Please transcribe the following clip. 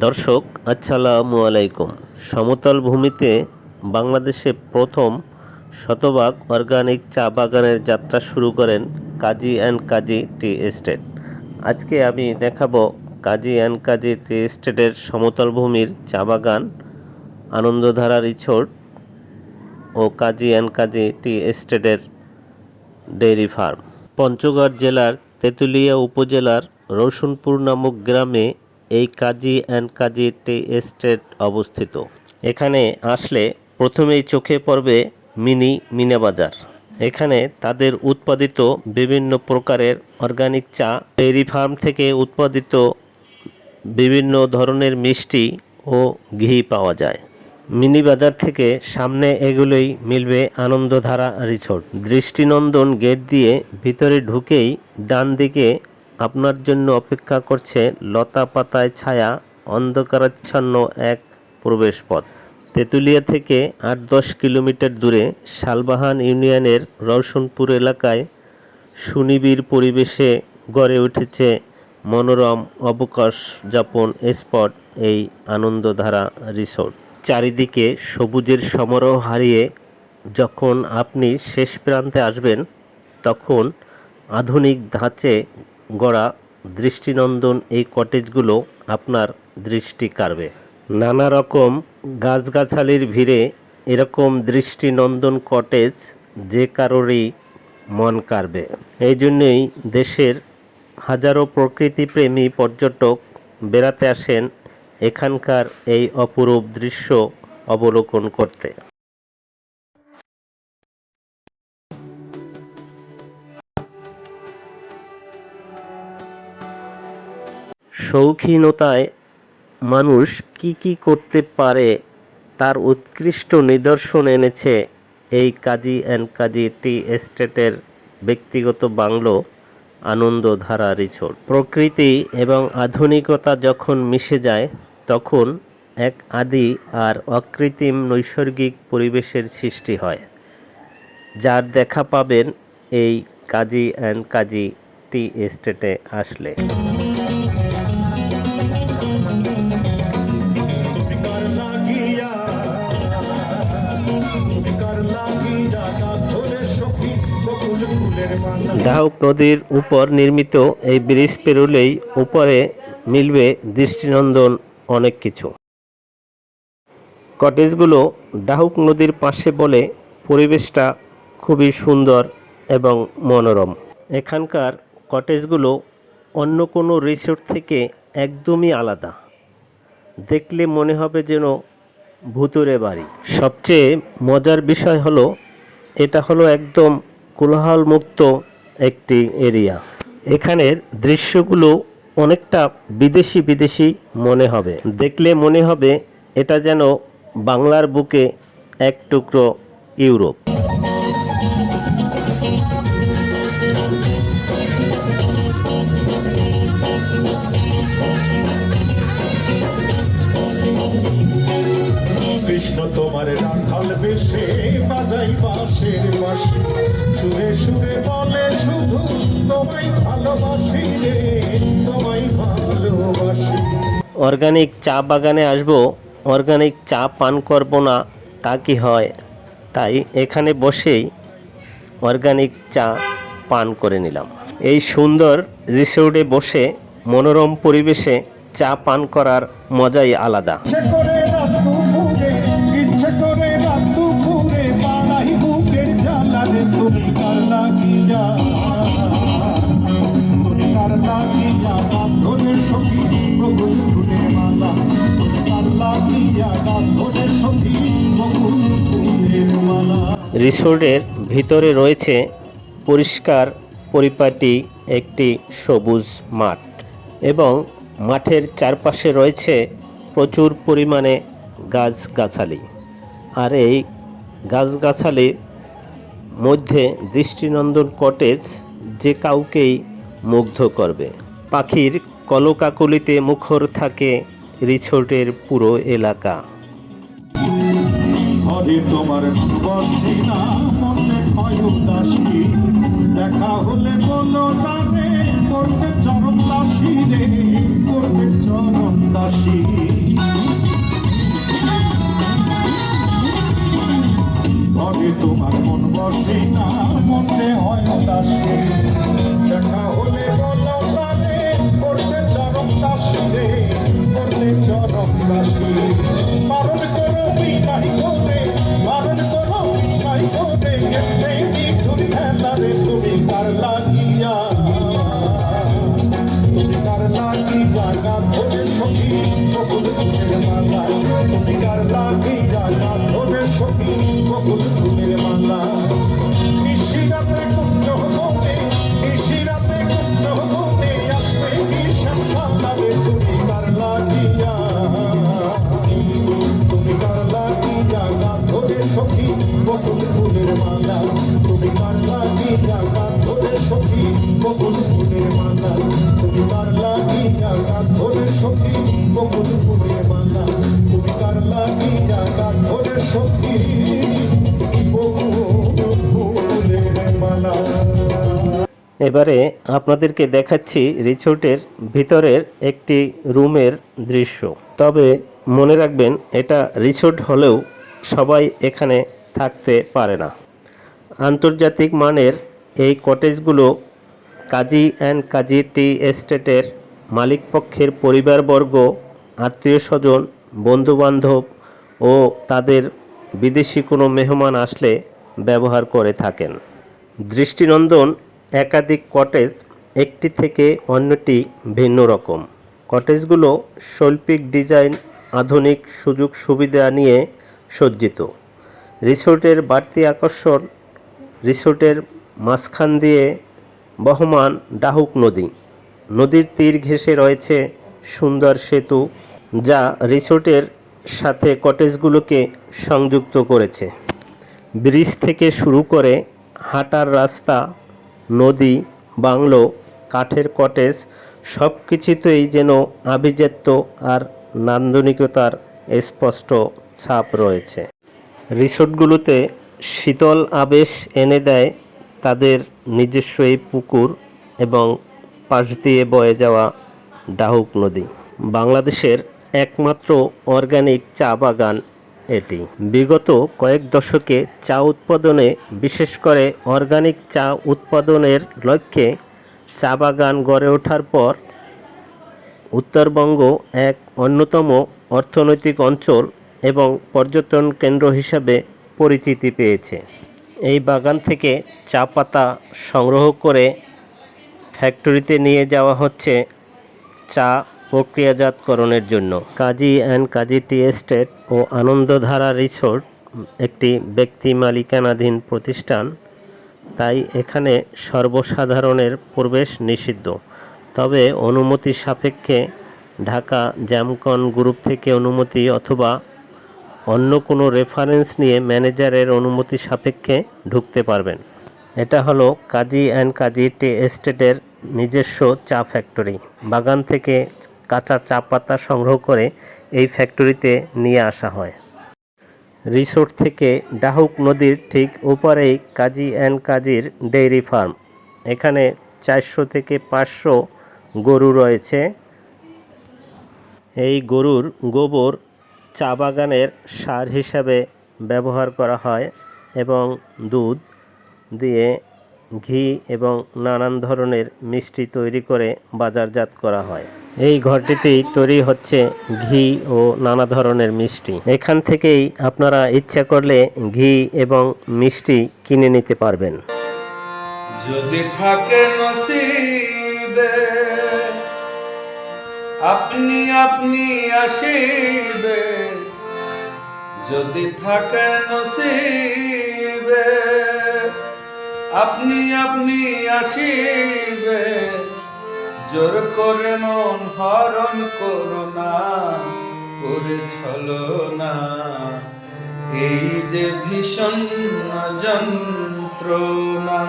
দর্শক, আসসালামু আলাইকুম। সমতল ভূমিতে বাংলাদেশে প্রথম শতভাগ অর্গানিক চা বাগানের যাত্রা শুরু করেন কাজী অ্যান্ড কাজী টি এস্টেট। আজকে আমি দেখাবো কাজী অ্যান্ড কাজী টি এস্টেটের সমতল ভূমির চা বাগান, আনন্দধারা রিসোর্ট ও কাজী অ্যান্ড কাজী টি এস্টেটের ডেইরি ফার্ম। পঞ্চগড় জেলার তেঁতুলিয়া উপজেলার রৌশনপুর নামক গ্রামে এই কাজী অ্যান্ড কাজী টি এস্টেট অবস্থিত। এখানে আসলে প্রথমেই চোখে পড়বে মিনি মিনা বাজার। এখানে তাদের উৎপাদিত বিভিন্ন প্রকারের অর্গানিক চা, ডেইরি ফার্ম থেকে উৎপাদিত বিভিন্ন ধরনের মিষ্টি ও ঘি পাওয়া যায়। মিনি বাজার থেকে সামনে এগুলোই মিলবে আনন্দধারা রিসোর্ট। দৃষ্টিনন্দন গেট দিয়ে ভিতরে ঢুকেই ডান দিকে আপনার জন্য অপেক্ষা করছে লতা পাতায় ছায়া, অন্ধকারাচ্ছন্ন এক প্রবেশপথ। তেঁতুলিয়া থেকে আট দশ কিলোমিটার দূরে শালবাহান ইউনিয়নের রওশনপুর এলাকায় সুনিবিড় পরিবেশে গড়ে উঠেছে মনোরম অবকাশ যাপন স্পট, এই আনন্দধারা রিসোর্ট। চারিদিকে সবুজের সমারোহ হারিয়ে যখন আপনি শেষ প্রান্তে আসবেন, তখন আধুনিক ধাঁচে গড়া দৃষ্টিনন্দন এই কটেজগুলো আপনার দৃষ্টি কাড়বে। নানা রকম গাছগাছালির ভিড়ে এরকম দৃষ্টিনন্দন কটেজ যে কারোরই মন কাড়বে। এই জন্যই দেশের হাজারো প্রকৃতিপ্রেমী পর্যটক বেড়াতে আসেন এখানকার এই অপরূপ দৃশ্য অবলোকন করতে। শৌখিনতায় মানুষ কি কি করতে পারে তার উৎকৃষ্ট নিদর্শন এনেছে এই কাজী অ্যান্ড কাজী টি এস্টেটের ব্যক্তিগত বাংলো আনন্দধারা রিসোর্ট। প্রকৃতি এবং আধুনিকতা যখন মিশে যায়, তখন এক আদি আর অকৃত্রিম নৈসর্গিক পরিবেশের সৃষ্টি হয়, যার দেখা পাবেন এই কাজী অ্যান্ড কাজী টি এস্টেটে আসলে। ডাহুক নদীর উপর নির্মিত এই ব্রিজ পেরোলেই উপরে মিলবে দৃষ্টিনন্দন অনেক কিছু। কটেজগুলো ডাহুক নদীর পাশে বলে পরিবেশটা খুবই সুন্দর এবং মনোরম। এখানকার কটেজগুলো অন্য কোনো রিসোর্ট থেকে একদমই আলাদা। দেখলে মনে হবে যেন ভুতুরে বাড়ি। সবচেয়ে মজার বিষয় হলো, এটা হলো একদম কোলাহল মুক্ত একটি এরিয়া। এখানের দৃশ্যগুলো অনেকটা বিদেশি বিদেশি মনে হবে। দেখলে মনে হবে এটা যেন বাংলার বুকে এক টুকরো ইউরোপ। অর্গানিক চা বাগানে আসব, অর্গানিক চা পান করব না, তা কি হয়? তাই এখানে বসেই অর্গানিক চা পান করে নিলাম। এই সুন্দর রিসোর্টে বসে মনোরম পরিবেশে চা পান করার মজাই আলাদা। রিসোর্টের ভিতরে রয়েছে পরিষ্কার পরিপাটি একটি সবুজ মাঠ এবং মাঠের চারপাশে রয়েছে প্রচুর পরিমাণে গাছগাছালি। আর এই গাছগাছালির মধ্যে দৃষ্টিনন্দন কটেজ যে কাউকেই মুগ্ধ করবে। পাখির কলকাকলিতে মুখর থাকে রিসোর্টের পুরো এলাকা। হরে তোমার বসে না, মনে হয় উদাসী। দেখা হলে বলো তারে, করতে চরম দাসী রে, করতে চরণ দাসী। তোমার মন বসে না, মনে হয় দাসী সখী বকুল ফুলের মালা তুমি কার লাগিয়া ধরে সখী বকুল ফুলের মালা এবারে আপনাদেরকে দেখাচ্ছি রিসোর্টের ভিতরের একটি রুমের দৃশ্য। তবে মনে রাখবেন, এটা রিসোর্ট হলেও সবাই এখানে থাকতে পারে না। আন্তর্জাতিক মানের এই কটেজগুলো কাজী অ্যান্ড কাজী টি এস্টেটের মালিকপক্ষের পরিবারবর্গ, আত্মীয় স্বজন, বন্ধুবান্ধব ও তাদের বিদেশি কোনো মেহমান আসলে ব্যবহার করে থাকেন। দৃষ্টিনন্দন একাধিক কটেজ একটি থেকে অন্যটি ভিন্ন রকম। কটেজগুলো শৈল্পিক ডিজাইন, আধুনিক সুযোগ সুবিধা নিয়ে সজ্জিত। রিসোর্টের বাড়তি আকর্ষণ, রিসোর্টের মাঝখান দিয়ে বহমান ডাহুক নদী। নদীর তীর ঘেঁষে রয়েছে সুন্দর সেতু, যা রিসোর্টের সাথে কটেজগুলোকে সংযুক্ত করেছে। ব্রিজ থেকে শুরু করে হাঁটার রাস্তা, নদী, বাংলো, কাঠের কটেজ সব কিছুতেই যেন আভিজাত্য আর নান্দনিকতার স্পষ্ট ছাপ রয়েছে। রিসোর্টগুলোতে শীতল আবেশ এনে দেয় তাদের নিজস্ব এই পুকুর এবং পাশ দিয়ে বয়ে যাওয়া ডাহুক নদী। বাংলাদেশের একমাত্র অর্গানিক চা বাগান এটি। বিগত কয়েক দশকে চা উৎপাদনে, বিশেষ করে অর্গানিক চা উৎপাদনের লক্ষ্যে চা বাগান গড়ে ওঠার পর উত্তরবঙ্গ এক অন্যতম অর্থনৈতিক অঞ্চল এবং পর্যটন কেন্দ্র হিসাবে পরিচিতি পেয়েছে। এই বাগান থেকে চা পাতা সংগ্রহ করে ফ্যাক্টরিতে নিয়ে যাওয়া হচ্ছে চা প্রক্রিয়াজাতকরণের জন্য। Kazi and Kazi tea estate O Anandadhara resort, একটি ব্যক্তি মালিকানাধীন প্রতিষ্ঠান, তাই এখানে সর্বসাধারণের প্রবেশ নিষিদ্ধ। তবে অনুমতি সাপেক্ষে ঢাকা জ্যামকন গ্রুপ থেকে অনুমতি অথবা অন্য কোনো রেফারেন্স নিয়ে ম্যানেজারের অনুমতি সাপেক্ষে ঢুকতে পারবেন। এটা হলো কাজী অ্যান্ড কাজী টি এস্টেটের নিজস্ব চা ফ্যাক্টরি। বাগান থেকে কাঁচা চা পাতা সংগ্রহ করে এই ফ্যাক্টরিতে নিয়ে আসা হয়। রিসোর্ট থেকে ডাহুক নদীর ঠিক ওপারেই কাজী অ্যান্ড কাজীর ডেইরি ফার্ম। এখানে চারশো থেকে পাঁচশো গরু রয়েছে। এই গরুর গোবর চা বাগানের সার হিসাবে ব্যবহার করা হয় এবং দুধ দিয়ে ঘি এবং নানান ধরনের মিষ্টি তৈরি করে বাজারজাত করা হয়। এই ঘরটিতেই তৈরি হচ্ছে ঘি ও নানা ধরনের মিষ্টি। এখান থেকেই আপনারা ইচ্ছা করলে ঘি এবং মিষ্টি কিনে নিতে পারবেন। যদি থাকে নসিবে, আপনি আপনি আসিবে। যদি থাকে নসিবে, আপনি আপনি আসিবে। জোর করে মন হরণ করো না করে ছলো না। এই যে ভীষণ যন্ত্রণা।